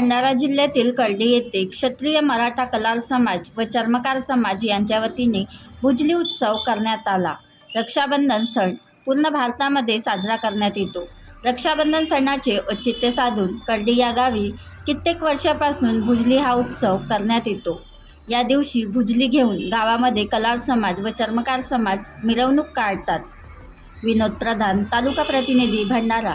भंडारा जिल्ह्यातील कर्डी येथे क्षत्रिय मराठा कलाल समाज व चर्मकार समाज यांच्या वतीने भुजली उत्सव करण्यात आला. रक्षाबंधन सण पूर्ण भारतामध्ये साजरा करण्यात येतो. रक्षाबंधन सणाचे औचित्य साधून कर्डी या गावी कित्येक वर्षापासून भुजली हा उत्सव करण्यात येतो. या दिवशी भुजली घेऊन गावामध्ये कलाल समाज व चर्मकार समाज मिरवणूक काढतात. विनोद प्रधान तालुका प्रतिनिधी भंडारा.